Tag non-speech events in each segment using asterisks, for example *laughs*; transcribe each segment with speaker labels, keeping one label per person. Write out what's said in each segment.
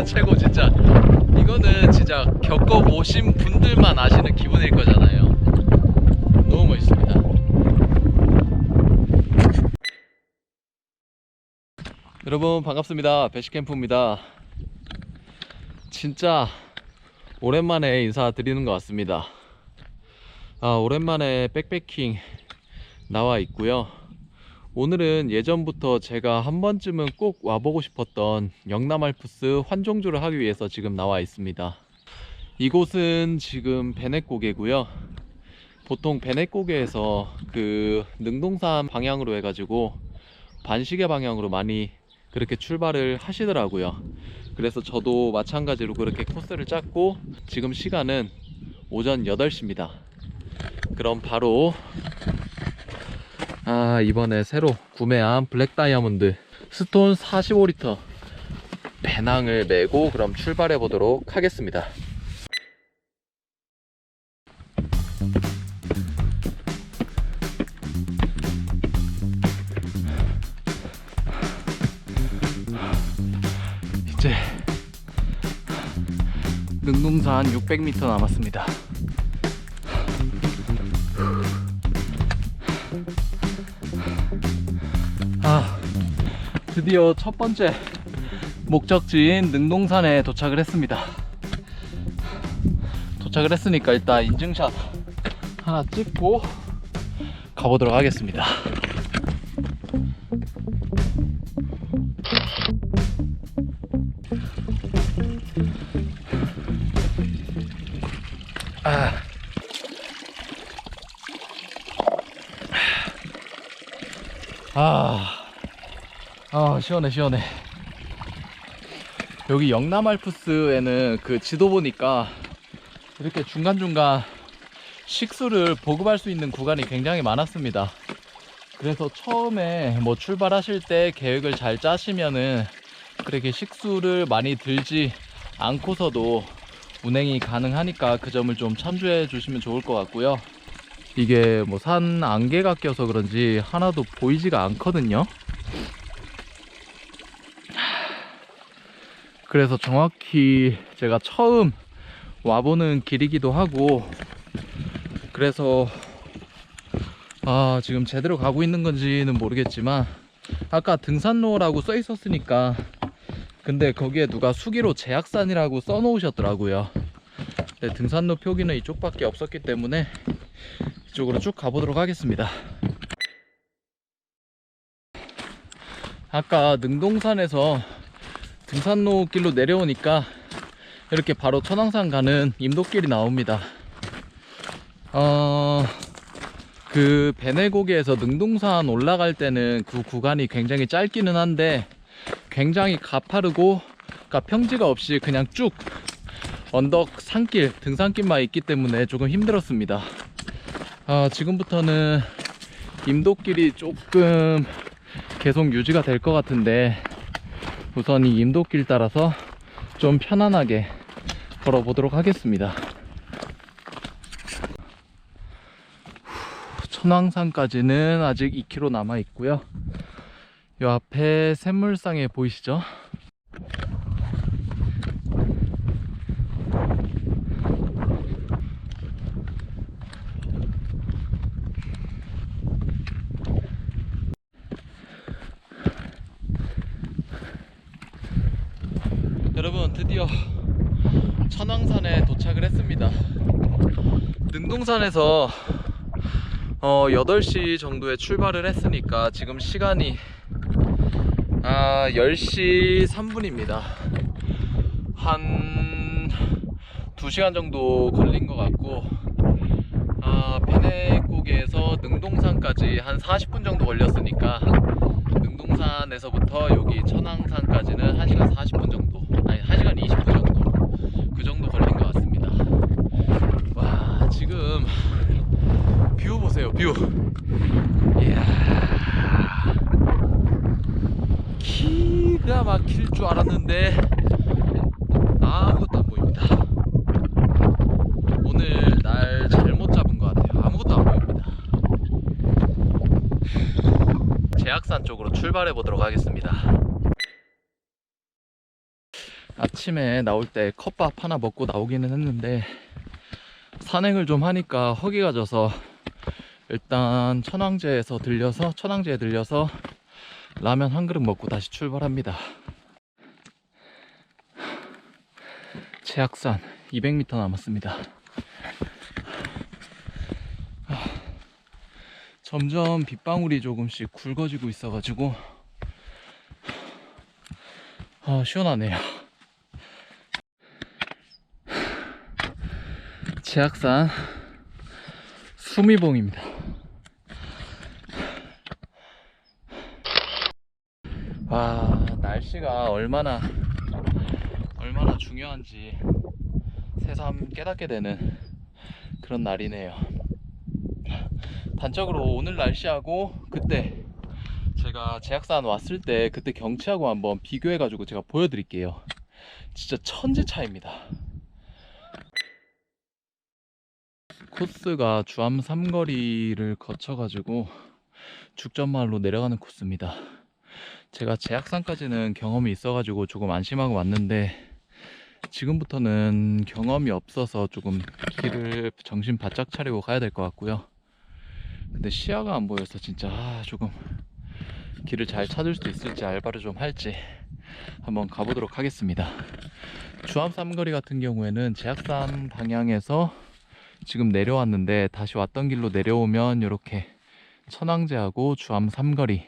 Speaker 1: 진짜 *laughs* 최고 진짜. 이거는 진짜 겪어보신 분들만 아시는 기분일 거잖아요. 너무 멋있습니다. 여러분 반갑습니다. 배시캠프입니다. 진짜 오랜만에 인사드리는 것 같습니다. 아 오랜만에 백패킹 나와 있고요 오늘은 예전부터 제가 한 번쯤은 꼭 와보고 싶었던 영남 알프스 환종주를 하기 위해서 지금 나와 있습니다 이곳은 지금 베넷고개고요 보통 베넷고개에서 그 능동산 방향으로 해가지고 반시계 방향으로 많이 그렇게 출발을 하시더라고요. 그래서 저도 마찬가지로 그렇게 코스를 짰고 지금 시간은 오전 8시입니다. 그럼 바로 아 이번에 새로 구매한 블랙 다이아몬드 스톤 45리터 배낭을 메고 그럼 출발해 보도록 하겠습니다. 이제 능동산 600m 남았습니다. 드디어 첫 번째 목적지인 능동산에 도착을 했습니다. 도착을 했으니까 일단 인증샷 하나 찍고 가보도록 하겠습니다. 아. 아, 시원해, 시원해. 여기 영남 알프스에는 그 지도 보니까 이렇게 중간중간 식수를 보급할 수 있는 구간이 굉장히 많았습니다. 그래서 처음에 뭐 출발하실 때 계획을 잘 짜시면은 그렇게 식수를 많이 들지 않고서도 운행이 가능하니까 그 점을 좀 참조해 주시면 좋을 것 같고요. 이게 뭐 산 안개가 껴서 그런지 하나도 보이지가 않거든요. 그래서 정확히 제가 처음 와보는 길이기도 하고 그래서 아 지금 제대로 가고 있는 건지는 모르겠지만 아까 등산로라고 써 있었으니까 근데 거기에 누가 수기로 제약산이라고 써 놓으셨더라고요. 네, 등산로 표기는 이쪽밖에 없었기 때문에 이쪽으로 쭉 가보도록 하겠습니다. 아까 능동산에서 등산로 길로 내려오니까 이렇게 바로 천왕산 가는 임도길이 나옵니다. 어... 그 베네고개에서 능동산 올라갈 때는 그 구간이 굉장히 짧기는 한데 굉장히 가파르고 그러니까 평지가 없이 그냥 쭉 언덕 산길 등산길만 있기 때문에 조금 힘들었습니다. 아, 지금부터는 임도길이 조금 계속 유지가 될 것 같은데 우선 이 임도길 따라서 좀 편안하게 걸어 보도록 하겠습니다 천왕산까지는 아직 2km 남아 있고요. 요 앞에 샘물상에 보이시죠? 여러분 드디어 천왕산에 도착을 했습니다. 능동산에서 어 8시 정도에 출발을 했으니까 지금 시간이 아 10시 3분입니다. 한 2시간 정도 걸린 것 같고 아 베네국에서 능동산까지 한 40분 정도 걸렸으니까 능동산에서부터 여기 천왕산까지는 1시간 40분 정도 아니 1시간 20분 정도 그 정도 걸린 것 같습니다 와 지금 뷰 보세요 뷰. 이야. 기가 막힐 줄 알았는데 아무것도 안 보입니다. 오늘 날 잘못 잡은 것 같아요. 아무것도 안 보입니다. 제약산 쪽으로 출발해 보도록 하겠습니다. 아침에 나올 때 컵밥 하나 먹고 나오기는 했는데 산행을 좀 하니까 허기가 져서 일단 천왕제에서 들려서 천왕제에 들려서 라면 한 그릇 먹고 다시 출발합니다. 제약산 200m 남았습니다. 아, 점점 빗방울이 조금씩 굵어지고 있어 가지고 아, 시원하네요. 제약산 수미봉입니다. 와, 날씨가 얼마나 얼마나 중요한지 새삼 깨닫게 되는 그런 날이네요. 단적으로 오늘 날씨하고 그때 제가 제약산 왔을 때 그때 경치하고 한번 비교해 가지고 제가 보여드릴게요. 진짜 천지 차이입니다. 코스가 주암 삼거리를 거쳐가지고 죽전마을로 내려가는 코스입니다. 제가 제약산까지는 경험이 있어가지고 조금 안심하고 왔는데 지금부터는 경험이 없어서 조금 길을 정신 바짝 차리고 가야 될 것 같고요. 근데 시야가 안 보여서 진짜 아, 조금 길을 잘 찾을 수 있을지 알바를 좀 할지 한번 가보도록 하겠습니다. 주암 삼거리 같은 경우에는 제약산 방향에서 지금 내려왔는데 다시 왔던 길로 내려오면 이렇게 천왕제하고 주암 삼거리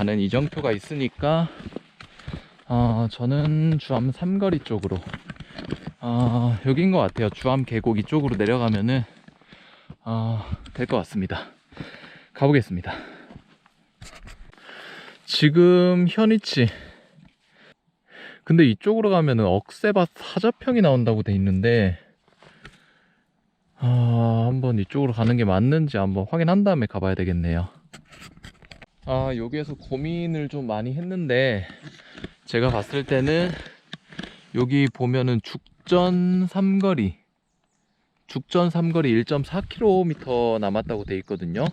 Speaker 1: 가는 이정표가 있으니까 어, 저는 주암 삼거리 쪽으로 어, 여긴 것 같아요. 주암 계곡 이쪽으로 내려가면은 어, 될 것 같습니다. 가보겠습니다. 지금 현위치 근데 이쪽으로 가면은 억새밭 사자평이 나온다고 돼 있는데 아, 한번 이쪽으로 가는 게 맞는지 한번 확인한 다음에 가봐야 되겠네요. 아, 여기에서 고민을 좀 많이 했는데, 제가 봤을 때는, 여기 보면은 죽전 삼거리, 죽전 삼거리 1.4km 남았다고 돼 있거든요.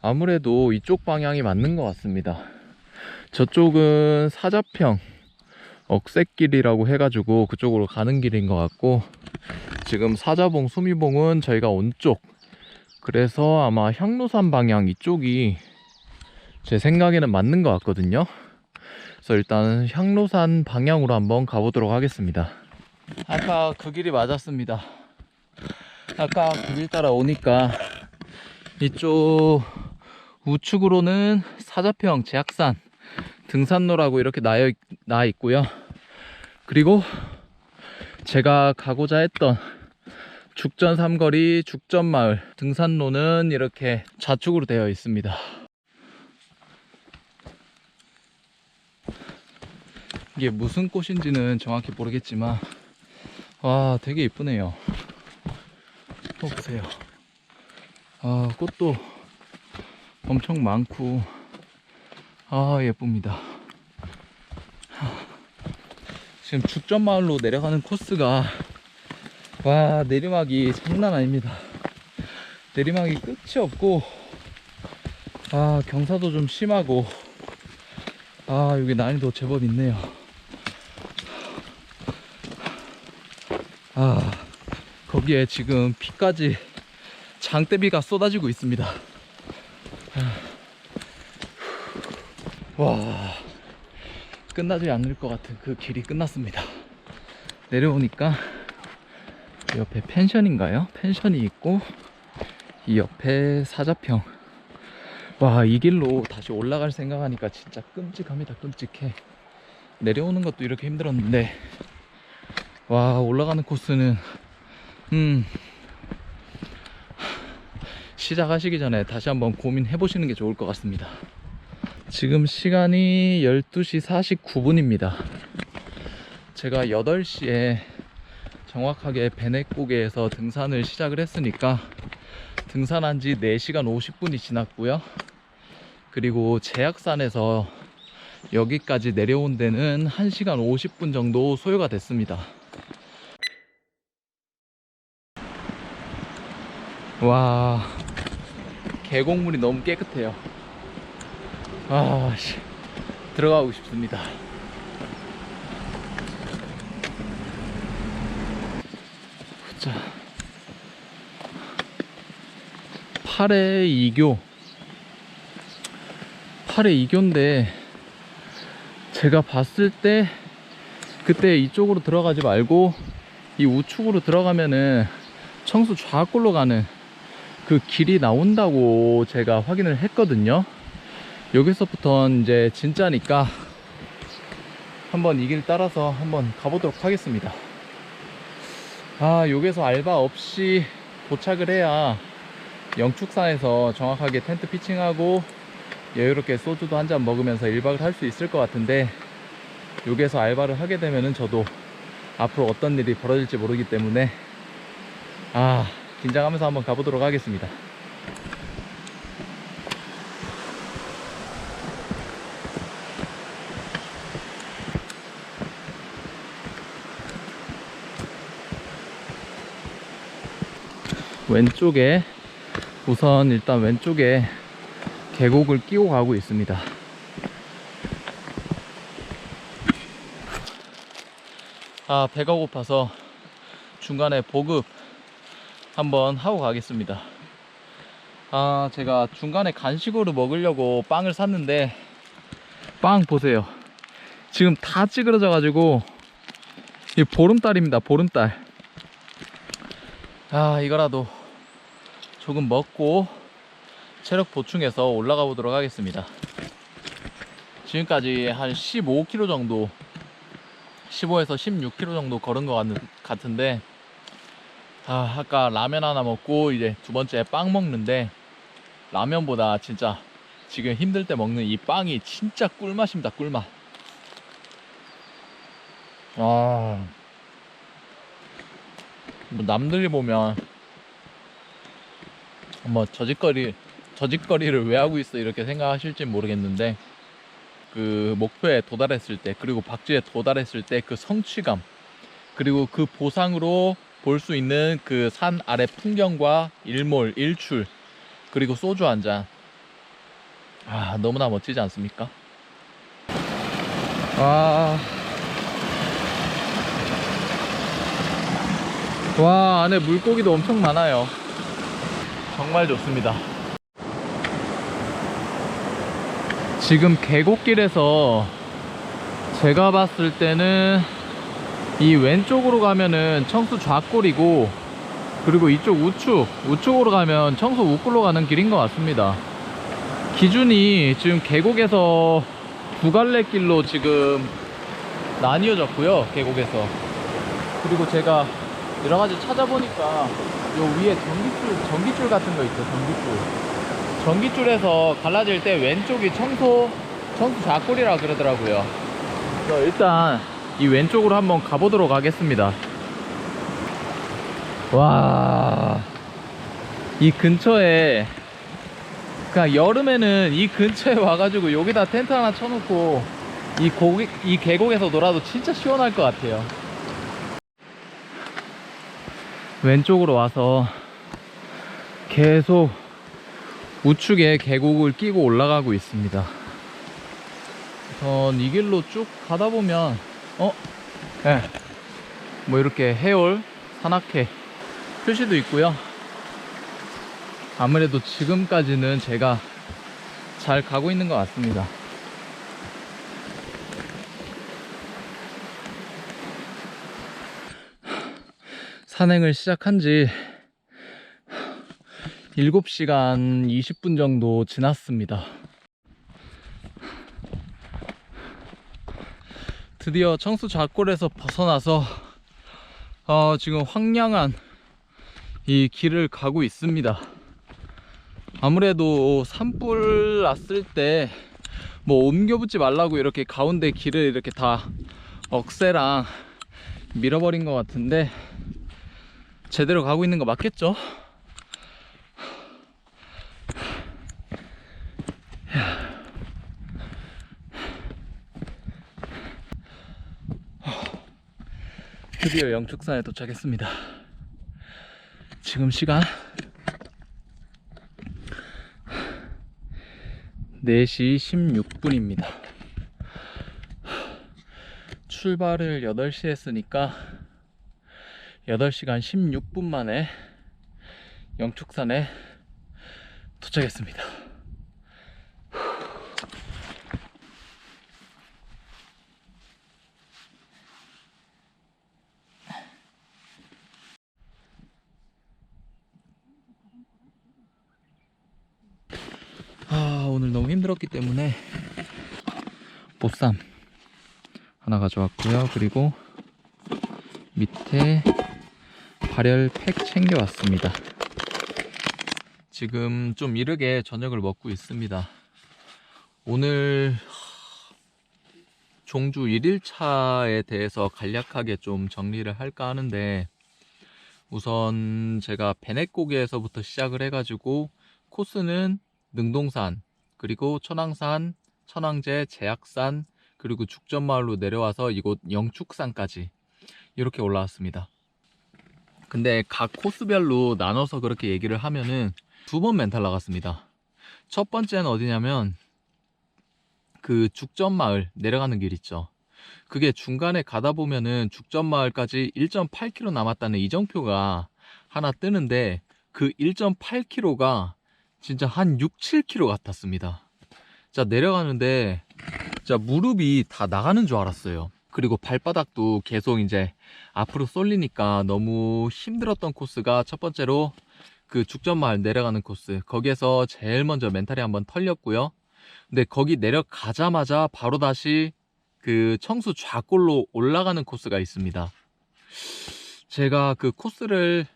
Speaker 1: 아무래도 이쪽 방향이 맞는 것 같습니다. 저쪽은 사자평, 억새길이라고 해가지고 그쪽으로 가는 길인 것 같고, 지금 사자봉, 수미봉은 저희가 온 쪽. 그래서 아마 향로산 방향 이쪽이 제 생각에는 맞는 것 같거든요. 그래서 일단 향로산 방향으로 한번 가보도록 하겠습니다. 아까 그 길이 맞았습니다. 아까 그 길 따라 오니까 이쪽 우측으로는 사자평 제약산 등산로라고 이렇게 나여, 나 있고요. 그리고 제가 가고자 했던 죽전 삼거리 죽전 마을 등산로는 이렇게 좌측으로 되어 있습니다. 이게 무슨 꽃인지는 정확히 모르겠지만 와 되게 이쁘네요. 어, 보세요. 아 꽃도 엄청 많고 아 예쁩니다. 지금 죽전 마을로 내려가는 코스가 와 내리막이 장난 아닙니다. 내리막이 끝이 없고 아 경사도 좀 심하고 아 여기 난이도 제법 있네요. 아 거기에 지금 비까지 장대비가 쏟아지고 있습니다. 와 끝나지 않을 것 같은 그 길이 끝났습니다. 내려오니까 이 옆에 펜션인가요? 펜션이 있고 이 옆에 사자평 와 이 길로 다시 올라갈 생각하니까 진짜 끔찍합니다 끔찍해 내려오는 것도 이렇게 힘들었는데 와 올라가는 코스는 음 시작하시기 전에 다시 한번 고민해 보시는 게 좋을 것 같습니다 지금 시간이 12시 49분입니다 제가 8시에 정확하게 베네고개에서 등산을 시작을 했으니까 등산한 지 4시간 50분이 지났고요. 그리고 제약산에서 여기까지 내려온 데는 1시간 50분 정도 소요가 됐습니다. 와 계곡물이 너무 깨끗해요. 아 들어가고 싶습니다. 자 팔의 이교. 8의 2교인데 제가 봤을 때 그때 이쪽으로 들어가지 말고 이 우측으로 들어가면은 청수 좌골로 가는 그 길이 나온다고 제가 확인을 했거든요. 여기서부터 이제 진짜니까 한번 이 길 따라서 한번 가보도록 하겠습니다. 아 여기서 알바 없이 도착을 해야 영축산에서 정확하게 텐트 피칭하고 여유롭게 소주도 한 잔 먹으면서 1박을 할 수 있을 것 같은데 여기에서 알바를 하게 되면은 저도 앞으로 어떤 일이 벌어질지 모르기 때문에 아 긴장하면서 한번 가보도록 하겠습니다. 왼쪽에 우선 일단 왼쪽에 계곡을 끼고 가고 있습니다. 아 배가 고파서 중간에 보급 한번 하고 가겠습니다. 아 제가 중간에 간식으로 먹으려고 빵을 샀는데 빵 보세요. 지금 다 찌그러져 가지고 이 보름달입니다 보름달. 아 이거라도 조금 먹고 체력 보충해서 올라가 보도록 하겠습니다. 지금까지 한 15km 정도 15에서 16km 정도 걸은 것 같- 같은데 아, 아까 라면 하나 먹고 이제 두 번째 빵 먹는데 라면보다 진짜 지금 힘들 때 먹는 이 빵이 진짜 꿀맛입니다 꿀맛. 아, 뭐 남들이 보면 뭐 저짓거리 저짓거리를 왜 하고 있어 이렇게 생각하실지 모르겠는데 그 목표에 도달했을 때 그리고 박쥐에 도달했을 때 그 성취감 그리고 그 보상으로 볼 수 있는 그 산 아래 풍경과 일몰 일출 그리고 소주 한 잔. 아 너무나 멋지지 않습니까? 와. 와 안에 물고기도 엄청 많아요. 정말 좋습니다. 지금 계곡길에서 제가 봤을 때는 이 왼쪽으로 가면은 청수 좌골이고 그리고 이쪽 우측 우측으로 가면 청수 우골로 가는 길인 것 같습니다. 기준이 지금 계곡에서 두 갈래 길로 지금 나뉘어졌고요 계곡에서. 그리고 제가 여러 가지 찾아보니까 요 위에 전기줄 전기줄 같은 거 있죠 전기줄. 전기줄에서 갈라질 때 왼쪽이 청소 청소 좌골이라 그러더라고요. 일단 이 왼쪽으로 한번 가보도록 하겠습니다. 와, 이 근처에 그냥 여름에는 이 근처에 와가지고 여기다 텐트 하나 쳐놓고 이 고기, 이 계곡에서 놀아도 진짜 시원할 것 같아요. 왼쪽으로 와서 계속 우측에 계곡을 끼고 올라가고 있습니다. 우선 이 길로 쭉 가다 보면 어? 예. 뭐 이렇게 해올 산악회 표시도 있고요. 아무래도 지금까지는 제가 잘 가고 있는 것 같습니다. 산행을 시작한 지 7시간 20분 정도 지났습니다. 드디어 청수 좌골에서 벗어나서 어, 지금 황량한 이 길을 가고 있습니다. 아무래도 산불 났을 때 뭐 옮겨 붙지 말라고 이렇게 가운데 길을 이렇게 다 억새랑 밀어버린 것 같은데 제대로 가고 있는 거 맞겠죠? 드디어 영축산에 도착했습니다. 지금 시간 4시 16분입니다. 출발을 8시에 했으니까 8시간 16분 만에 영축산에 도착했습니다. 아, 오늘 너무 힘들었기 때문에 보쌈 하나 가져왔고요. 그리고 밑에 발열 팩 챙겨왔습니다. 지금 좀 이르게 저녁을 먹고 있습니다. 오늘 종주 1일차에 대해서 간략하게 좀 정리를 할까 하는데 우선 제가 베넷고개에서부터 시작을 해가지고 코스는 능동산 그리고 천왕산, 천왕제, 제약산 그리고 죽전마을로 내려와서 이곳 영축산까지 이렇게 올라왔습니다. 근데 각 코스별로 나눠서 그렇게 얘기를 하면은 두 번 멘탈 나갔습니다. 첫 번째는 어디냐면 그 죽전마을 내려가는 길 있죠. 그게 중간에 가다 보면은 죽전마을까지 1.8km 남았다는 이정표가 하나 뜨는데 그 1.8km가 진짜 한 6, 7km 같았습니다. 자, 내려가는데 진짜 무릎이 다 나가는 줄 알았어요. 그리고 발바닥도 계속 이제 앞으로 쏠리니까 너무 힘들었던 코스가 첫 번째로 그 죽전마을 내려가는 코스. 거기에서 제일 먼저 멘탈이 한번 털렸고요. 근데 거기 내려가자마자 바로 다시 그 청수 좌골로 올라가는 코스가 있습니다. 제가 그 코스를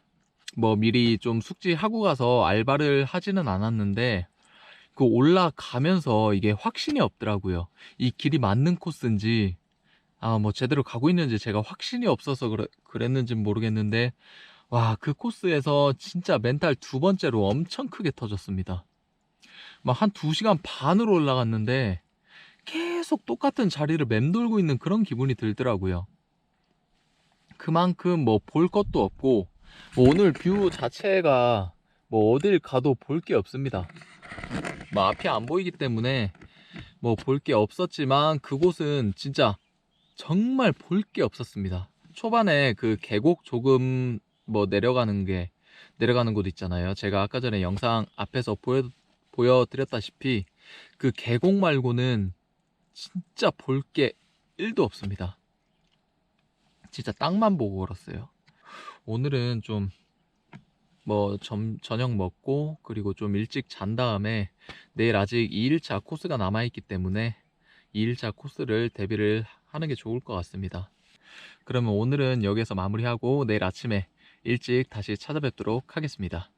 Speaker 1: 뭐 미리 좀 숙지하고 가서 알바를 하지는 않았는데 그 올라가면서 이게 확신이 없더라고요. 이 길이 맞는 코스인지 아 뭐 제대로 가고 있는지 제가 확신이 없어서 그래, 그랬는지 모르겠는데 와 그 코스에서 진짜 멘탈 두 번째로 엄청 크게 터졌습니다. 막한두 시간 반으로 올라갔는데 계속 똑같은 자리를 맴돌고 있는 그런 기분이 들더라고요. 그만큼 뭐 볼 것도 없고 뭐 오늘 뷰 자체가 뭐 어딜 가도 볼 게 없습니다. 뭐 앞이 안 보이기 때문에 뭐 볼 게 없었지만 그곳은 진짜 정말 볼 게 없었습니다. 초반에 그 계곡 조금 뭐 내려가는 게 내려가는 곳 있잖아요. 제가 아까 전에 영상 앞에서 보여 보여드렸다시피 그 계곡 말고는 진짜 볼 게 1도 없습니다. 진짜 땅만 보고 걸었어요. 오늘은 좀 뭐 저녁 먹고 그리고 좀 일찍 잔 다음에 내일 아직 2일차 코스가 남아있기 때문에 2일차 코스를 대비를 하는 게 좋을 것 같습니다. 그러면 오늘은 여기서 마무리하고 내일 아침에 일찍 다시 찾아뵙도록 하겠습니다.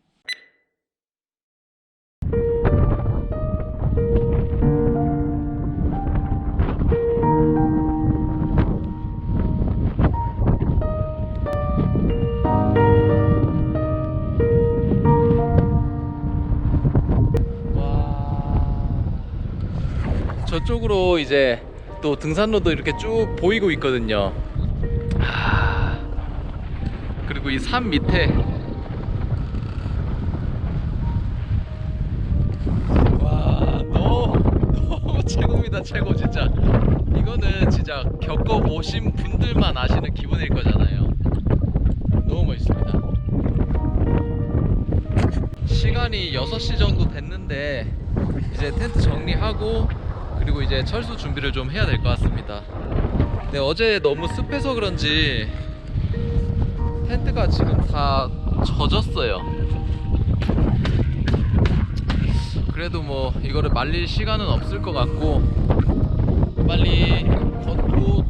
Speaker 1: 저쪽으로 이제 또 등산로도 이렇게 쭉 보이고 있거든요. 하... 그리고 이 산 밑에 와 너무 너무 최고입니다 최고 진짜 이거는 진짜 겪어보신 분들만 아시는 기분일 거잖아요. 너무 멋있습니다. 시간이 6시 정도 됐는데 이제 텐트 정리하고 그리고 이제 철수 준비를 좀 해야 될 것 같습니다. 근데 어제 너무 습해서 그런지 텐트가 지금 다 젖었어요. 그래도 뭐 이거를 말릴 시간은 없을 것 같고 빨리 걷고 또